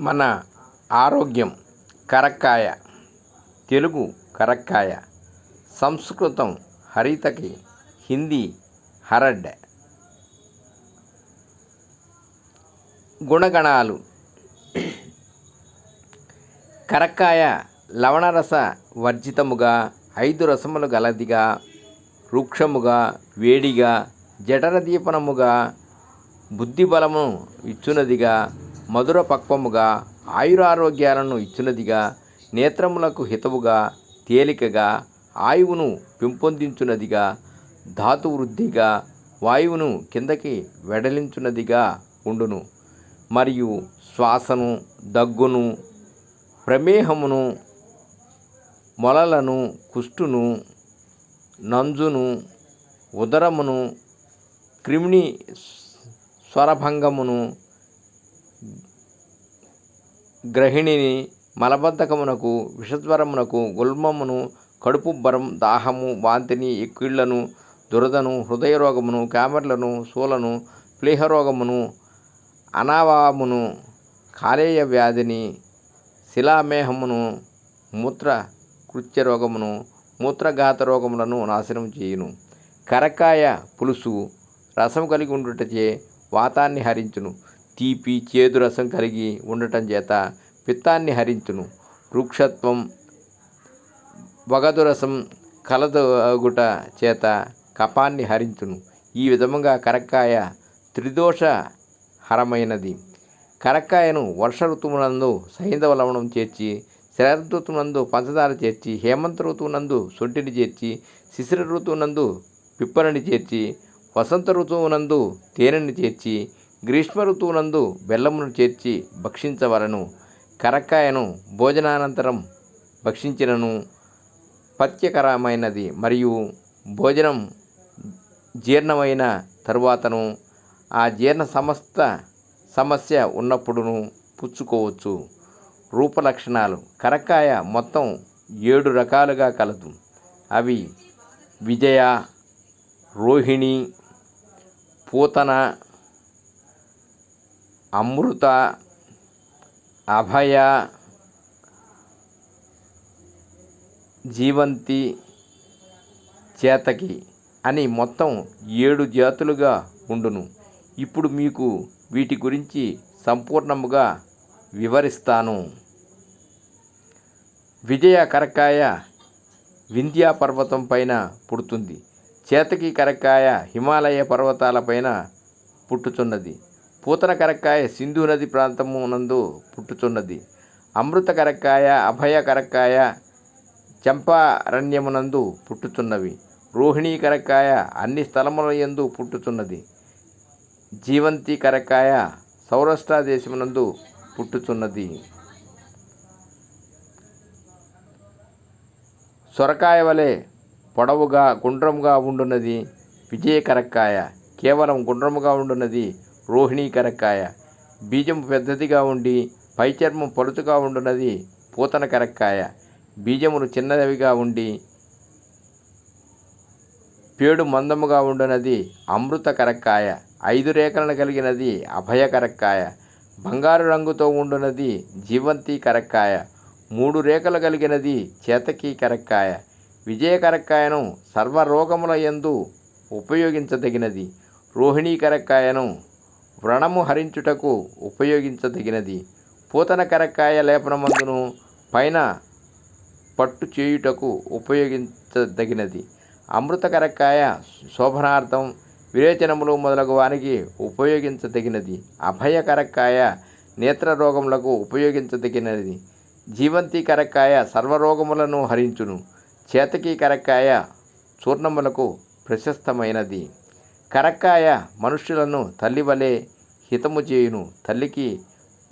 మన ఆరోగ్యం కరక్కాయ తెలుగు కరక్కాయ సంస్కృతం హరితకి హిందీ హరడ్. గుణగణాలు. కరక్కాయ లవణరస వర్జితముగా ఐదు రసములు గలదిగా వృక్షముగా వేడిగా జఠరదీపనముగా దీపనముగా ఇచ్చునదిగా మధుర పక్వముగా ఆయురారోగ్యాలను ఇచ్చినదిగా నేత్రములకు హితవుగా తేలికగా ఆయువును పెంపొందించునదిగా ధాతు వృద్ధిగా వాయువును కిందకి వెడలించున్నదిగా ఉండును. మరియు శ్వాసను దగ్గును ప్రమేహమును మొలలను కుష్టును నంజును ఉదరమును క్రిమిని స్వరభంగమును గ్రహిణిని మలబద్ధకమునకు విషజ్వరమునకు గుల్మమును కడుపుబ్బరం దాహము వాంతిని ఎక్కిళ్ళను దురదను హృదయ రోగమును క్యామర్లను శూలను ప్లీహరోగమును అనావామును కాలేయ వ్యాధిని శిలామేహమును మూత్ర కృత్య రోగమును మూత్రఘాత రోగములను నాశనం చేయును. కరకాయ పులుసు రసం కలిగి ఉండుటచే వాతాన్ని హరించును. తీపి చేదు రసం కలిగి ఉండటం చేత పిత్తాన్ని హరించును. వృక్షత్వం వగదురసం కలదగుట చేత కపాన్ని హరించును. ఈ విధముగా కరక్కాయ త్రిదోష హరమైనది కరక్కాయను వర్ష ఋతువునందు సైంధవ లవణం చేర్చి శరద్ ఋతువునందు పంచదార చేర్చి హేమంత ఋతువునందు సొంటిని చేర్చి శిశిర ఋతువునందు పిప్పలని చేర్చి వసంత ఋతువునందు తేనెని చేర్చి గ్రీష్మ ఋతువునందు బెల్లమును చేర్చి భక్షించవలను. కరక్కాయను భోజనానంతరం భక్షించినను. పత్యకరమైనది మరియు భోజనం జీర్ణమైన తరువాతను. ఆ జీర్ణ సమస్త సమస్య ఉన్నప్పుడును పుచ్చుకోవచ్చు. రూపలక్షణాలు. కరక్కాయ మొత్తం ఏడు రకాలుగా కలదు. అవి విజయ రోహిణి పూతన అమృత అభయ జీవంతి చేతకి అని మొత్తం ఏడు జాతులుగా ఉండును. ఇప్పుడు మీకు వీటి గురించి సంపూర్ణముగా వివరిస్తాను. విజయ కరక్కాయ వింధ్యా పర్వతం పైన పుడుతుంది. చేతకి కరక్కాయ హిమాలయ పర్వతాలపైన పుట్టుచున్నది పూతన కరక్కాయ సింధు నది ప్రాంతము నందు పుట్టుచున్నది. అమృత కరక్కాయ అభయ కరక్కాయ చంపారణ్యమునందు పుట్టుచున్నవి. రోహిణీ కరక్కాయ అన్ని స్థలముల యందు పుట్టుచున్నది. జీవంతి కరక్కాయ సౌరాష్ట్ర దేశమునందు పుట్టుచున్నది. సొరకాయ వలె పొడవుగా గుండ్రముగా ఉండున్నది. విజయ కరక్కాయ కేవలం గుండ్రముగా ఉండున్నది. రోహిణీ కరక్కాయ బీజం పెద్దదిగా ఉండి పైచర్మం పలుతుగా ఉండున్నది పూతన కరక్కాయ బీజములు చిన్నవిగా ఉండి పేడు మందముగా ఉండునది అమృత కరక్కాయ ఐదు రేఖలను కలిగినది అభయ కరక్కాయ బంగారు రంగుతో ఉండునది జీవంతి కరక్కాయ మూడు రేఖలు కలిగినది చేతకి కరక్కాయ విజయ కరక్కాయను సర్వరోగముల యందు ఉపయోగించదగినది. రోహిణీ కరక్కాయను వ్రణము హరించుటకు ఉపయోగించదగినది. పూతన కరక్కాయ లేపనమందును పైన పట్టు చేయుటకు ఉపయోగించదగినది. అమృత కరక్కాయ శోభనార్థం విరేచనములు మొదలగు వానికి ఉపయోగించదగినది. అభయ కరక్కాయ నేత్ర రోగములకు ఉపయోగించదగినది. జీవంతి కరక్కాయ సర్వరోగములను హరించును. చేతకి కరక్కాయ చూర్ణములకు ప్రశస్తమైనది. కరక్కాయ మనుష్యులను తల్లి వలె హితము చేయును. తల్లికి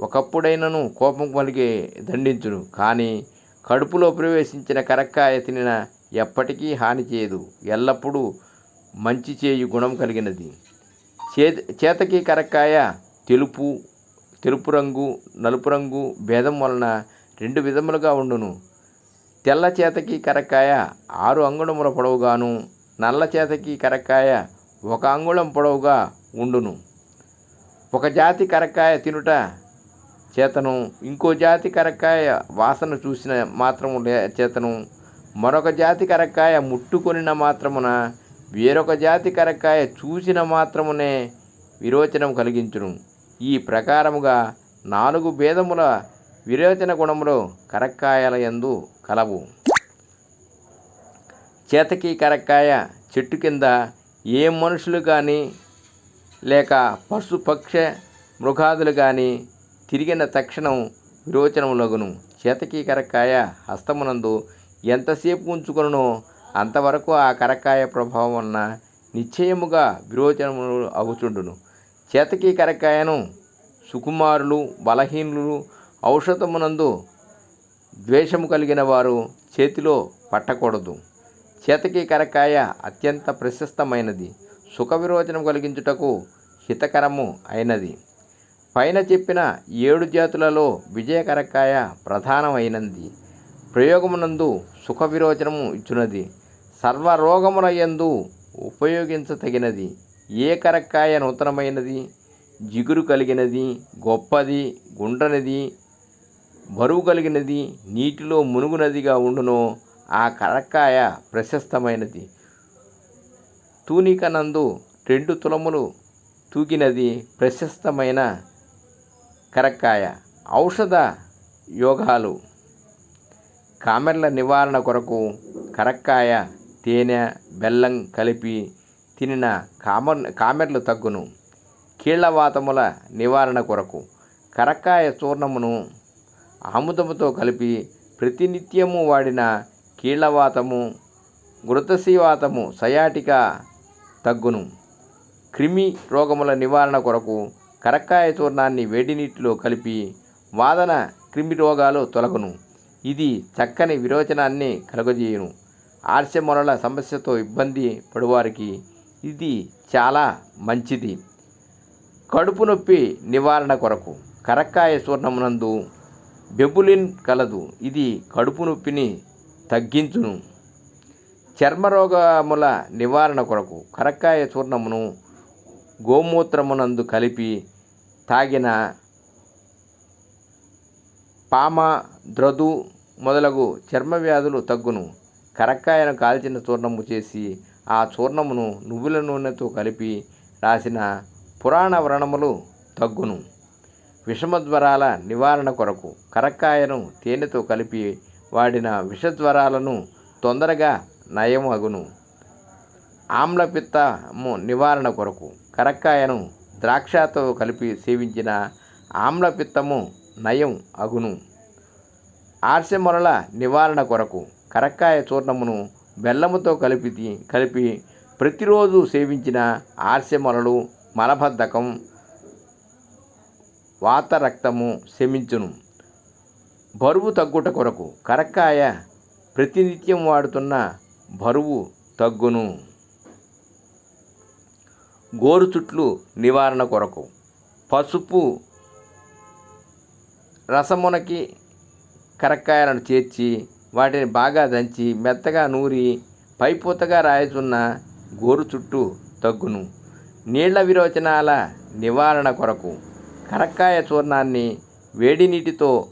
ఒకప్పుడైనను కోపం కలిగే దండించును. కానీ కడుపులో ప్రవేశించిన కరక్కాయ తినిన ఎప్పటికీ హాని చేయదు. ఎల్లప్పుడూ మంచి చేయు గుణం కలిగినది. చే చేతకి కరక్కాయ తెలుపు తెలుపు రంగు నలుపు రంగు భేదం వలన రెండు విధములుగా ఉండును. తెల్ల చేతకి కరక్కాయ ఆరు అంగుళముల పొడవుగాను నల్ల చేతకి కరక్కాయ ఒక అంగుళం పొడవుగా ఉండును. ఒక జాతి కరక్కాయ తినుట చేతను ఇంకో జాతి కరక్కాయ వాసన చూసిన మాత్రము లే- చేతను మరొక జాతి కరక్కాయ ముట్టుకొనిన మాత్రమున వేరొక జాతి కరక్కాయ చూసిన మాత్రమునే విరోచనం కలిగించును. ఈ ప్రకారముగా నాలుగు భేదముల విరోచన గుణములు కరక్కాయల యందు కలవు. చేతకి కరక్కాయ చెట్టు కింద ఏ మనుషులు కానీ లేక పశు పక్ష మృగాదులు కానీ తిరిగిన తక్షణం విరోచనములగును. చేతకి కరక్కాయ హస్తమునందు ఎంతసేపు ఉంచుకొనునో అంతవరకు ఆ కరక్కాయ ప్రభావం ఉన్న నిశ్చయముగా విరోచనములు అగుచుండును చేతకి కరక్కాయను సుకుమారులు బలహీనులు ఔషధమునందు ద్వేషము కలిగిన వారు చేతిలో పట్టకూడదు. చేతకి కరకాయ అత్యంత ప్రశస్తమైనది. సుఖ విరోచనం కలిగించుటకు హితకరము అయినది. పైన చెప్పిన ఏడు జాతులలో విజయకరకాయ ప్రధానమైనది. ప్రయోగమునందు సుఖ విరోచనము ఇచ్చునది. సర్వరోగముల యందు ఉపయోగించతగినది. ఏ కరక్కాయ నూతనమైనది? జిగురు కలిగినది గొప్పది గుండ్రనిది బరువు కలిగినది నీటిలో మునుగునదిగా ఉండునో ఆ కరక్కాయ ప్రశస్తమైనది. తూనికనందు రెండు తులములు తూగినది ప్రశస్తమైన కరక్కాయ. ఔషధ యోగాలు. కామెర్ల నివారణ కొరకు కరక్కాయ తేనె బెల్లం కలిపి తినిన కామర్ కామెర్లు తగ్గును. కీళ్ళవాతముల నివారణ కొరకు కరక్కాయ చూర్ణమును ఆముదముతో కలిపి ప్రతినిత్యము వాడిన కీళ్ళవాతము గృతశీవాతము సయాటిక తగ్గును. క్రిమి రోగముల నివారణ కొరకు కరక్కాయ చూర్ణాన్ని వేడి నీటిలో కలిపి వాదన క్రిమి రోగాలు తొలగును. ఇది చక్కని విరోచనాన్ని కలుగజేయును. ఆర్సెమొరల సమస్యతో ఇబ్బంది పడువారికి ఇది చాలా మంచిది. కడుపు నొప్పి నివారణ కొరకు కరక్కాయ చూర్ణమునందు బెబులిన్ కలదు. ఇది కడుపు నొప్పిని తగ్గించును. చర్మరోగముల నివారణ కొరకు కరక్కాయ చూర్ణమును గోమూత్రమునందు కలిపి తాగిన పామ ద్రదు మొదలగు చర్మ వ్యాధులు తగ్గును. కరక్కాయను కాల్చిన చూర్ణము చేసి ఆ చూర్ణమును నువ్వుల నూనెతో కలిపి రాసిన పురాణ వ్రణములు తగ్గును. విషమజ్వరాల నివారణ కొరకు కరక్కాయను తేనెతో కలిపి వాడిన విషజ్వరాలను తొందరగా నయం అగును ఆమ్లపిత్తము నివారణ కొరకు కరక్కాయను ద్రాక్షతో కలిపి సేవించిన ఆమ్లపిత్తము నయం అగును. ఆర్సెమొరల నివారణ కొరకు కరక్కాయ చూర్ణమును బెల్లముతో కలిపి కలిపి ప్రతిరోజు సేవించిన ఆర్సెమొరలు మలబద్ధకం వాతరక్తము శమించును. బరువు తగ్గుట కొరకు. కరక్కాయ ప్రతినిత్యం వాడుతున్న బరువు తగ్గును. గోరు చుట్లు నివారణ కొరకు. పసుపు రసమునకి కరక్కాయలను చేర్చి వాటిని బాగా దంచి మెత్తగా నూరి పైపూతగా రాయచున్న గోరు చుట్టూ తగ్గును. నీళ్ళ విరోచనాల నివారణ కొరకు. కరక్కాయ చూర్ణాన్ని వేడి నీటితో